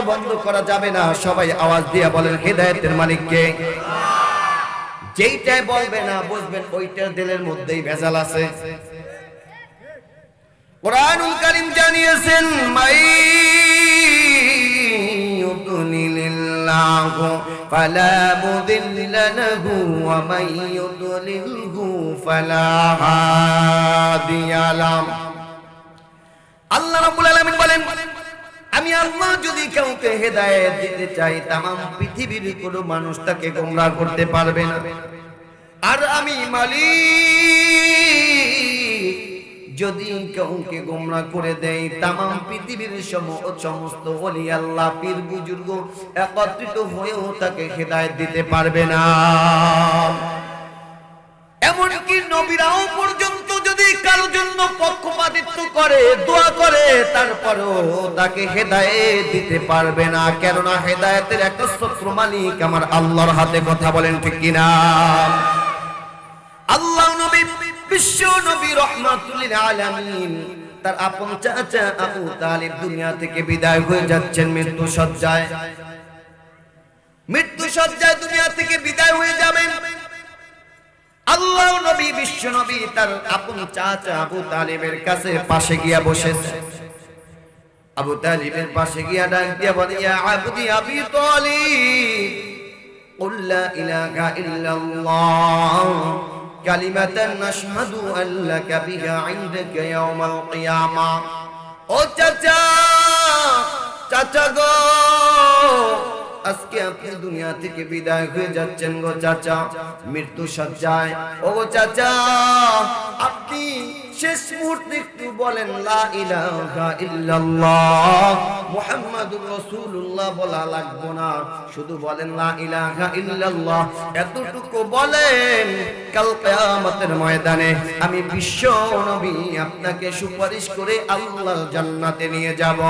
আওয়াজও বন্ধ করা যাবে না। সবাই আওয়াজ দিয়ে বলেন, হেদায়েতের মালিককে যেইটাই বলবে না, বুঝবেন ওইটার দিলের মধ্যেই ভেজাল আছে। কোরআনুল কারীম জানিয়েছেন, মাই ইউদলিলিল্লাহু ফালা মুদিল্লা ওয়া মান ইউদলিলহু ফালা হাদিয়া লাহ। আল্লাহ রাব্বুল আলামিন বলেন আমি আল্লাহ যদি কাউকে হেদায়েত দিতে চাই তামাম পৃথিবীর মানুষ তাকে গোমরাহ করতে পারবে না। আর আমি যদি কাউকে গোমরা করে দেয়, তামাম পৃথিবীর সম- সমস্ত আল্লাহ, পীর, বুজুর্গ একত্রিত হয়েও তাকে হেদায়েত দিতে পারবে না। এমনকি নবীরাও পর্যন্ত পক্ষপাতিত্ব করে, দোয়া করে, তারপরেও তাকে হেদায়েত দিতে পারবে না। কেননা হেদায়েতের একটা শত্রু মালিক আমার আল্লাহর হাতে কথা বলেন ঠিক কিনা? আল্লাহ নবী, বিশ্ব নবী রহমাতুল্লিল আলামিন, তার আপন চাচা আবু তালিব দুনিয়া থেকে বিদায় হয়ে যাচ্ছেন মৃত্যু সজ্জায় মৃত্যু সজ্জায় দুনিয়া থেকে বিদায় হয়ে যাবেন। আল্লাহ নবী বিশ্ব নবী তার আপন চাচা আবু তালিবের কাছে পাশে গিয়া বসেছে আবু তালিবের পাশে গিয়া ডাক দিয়া বলে ইয়া আবদি আবি তালিব قل لا إله إلا الله كلمة نشهد أن لك بها عندك يوم القيامة ও চাচা চাচা গো আজকে দুনিয়া থেকে বিদায় হয়ে যাচ্ছেন গো চাচা। মৃত্যু সজ্জায়। ও গো চাচা, আপনি শেষ মুহূর্তে একটু বলেন, লা ইলাহা ইল্লাল্লাহ, মুহাম্মাদুর রাসূলুল্লাহ বলা লাগবে না। শুধু বলেন, লা ইলাহা ইল্লাল্লাহ এতটুকু বলেন, কাল কিয়ামতের ময়দানে আমি বিশ্ব নবী আপনাকে সুপারিশ করে আল্লাহর জান্নাতে নিয়ে যাব।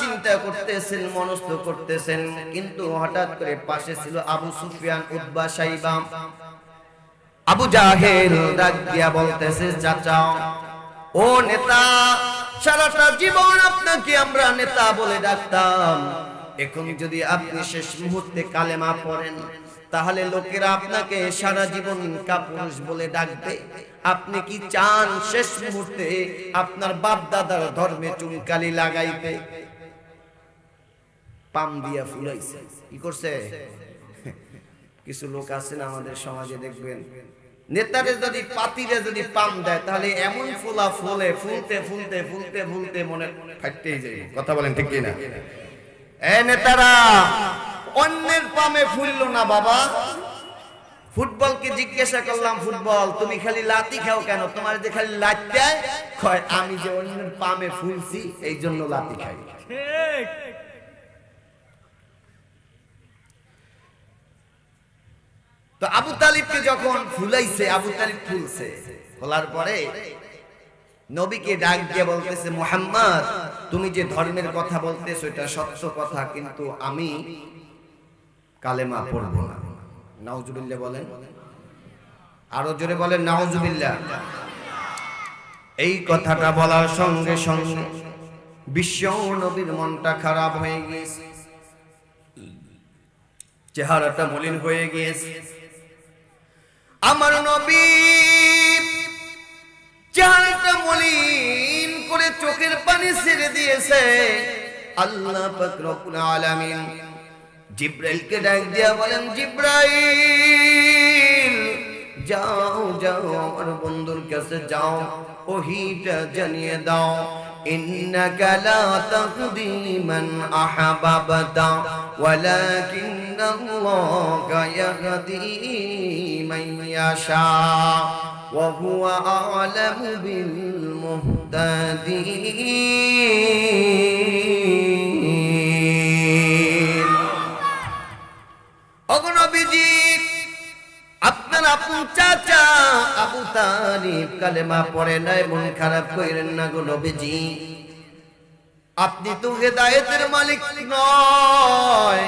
চিন্তা করতেছেন, মনস্থ করতেছেন, কিন্তু হঠাৎ করে পাশে ছিল আবু সুফিয়ান উদ্বা সাইবা। আবু জাহেল দিয়া বলতেছে চাচা ও নেতা, সারাটা জীবন আপনাকে আমরা নেতা বলে ডাকতাম। এখন যদি আপনি শেষ মুহূর্তে কালেমা পড়েন, তাহলে লোকেরা আপনাকে সারা জীবন কাপুরুষ বলে ডাকবে। আপনি কি চান শেষ মুহূর্তে আপনার বাপ দাদার ধর্মে চুনকালি লাগাইতে? পাম দিয়া ফুলাইছে কি করছে? কিছু লোক আছে না আমাদের সমাজে, দেখবেন। নেতারে যদি পাতিরে যদি পাম দেয়, তাহলে এমন ফুলা ফুলে, ফুলতে ফুলতে ফুলতে ফুলতে মনে ফাটতেই যায়। কথা বলেন ঠিক কিনা? এ নেতারা, অন্যের পামে ফুললো না বাবা। ফুটবলকে জিজ্ঞাসা করলাম, ফুটবল, তুমি খালি লাতি খাও কেন? তোমার যে খালি লাত আমি যে অন্যের পামে ফুলছি এই জন্য লাতি খাই তো আবু তালিবকে যখন ফুলাইছে, আবু তালিব ফুলছে, ফলার পরে নবীকে ডাক দিয়ে বলতেছে, মোহাম্মদ, তুমি যে ধর্মের কথা বলতেছো, এটা সত্য কথা, কিন্তু আমি কালেমা পড়ব না। নাউজুবিল্লাহ বলেন। আরও জোরে বলেন, নাউজুবিল্লাহ। এই কথাটা বলার সঙ্গে সঙ্গে বিশ্ব নবীর মনটা খারাপ হয়ে গিয়েছে। চেহারাটা মলিন হয়ে গিয়েছে। আমার নবী চেহারাটা মলিন করে চোখের পানি ছেড়ে দিয়েছে। আল্লাহ আলামিন জিব্রাইলকে ডাক দিয়া বলেন, জিব্রাইল, যাও যাও, আমার বন্ধুর কাছে যাও, ওহিটা জানিয়ে দাও। ইন্নাকা লা তাহদি মান আহাবাবতা ওয়ালাকিন আল্লাহা ইয়াহদি মান ইয়াশা ওয়া হুয়া আ'লামু বিল মুহতাদিন আপু চাচা, আবু তালিব কালেমা পড়ে নাই, মন খারাপ কইরেন না গো নবীজি। আপনি তো হেদায়েতের মালিক নয়।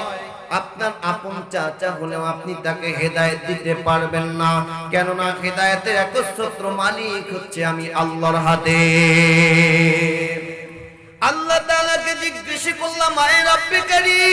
আপনার আপন চাচা হলেও আপনি তাকে হেদায়ত দিতে পারবেন না। কেননা হেদায়েতের একচ্ছত্র মালিক হচ্ছে আমি আল্লাহর হাতে। আল্লাহ তাআলাকে জিজ্ঞেস করলাম, আয় রব্বে কারীম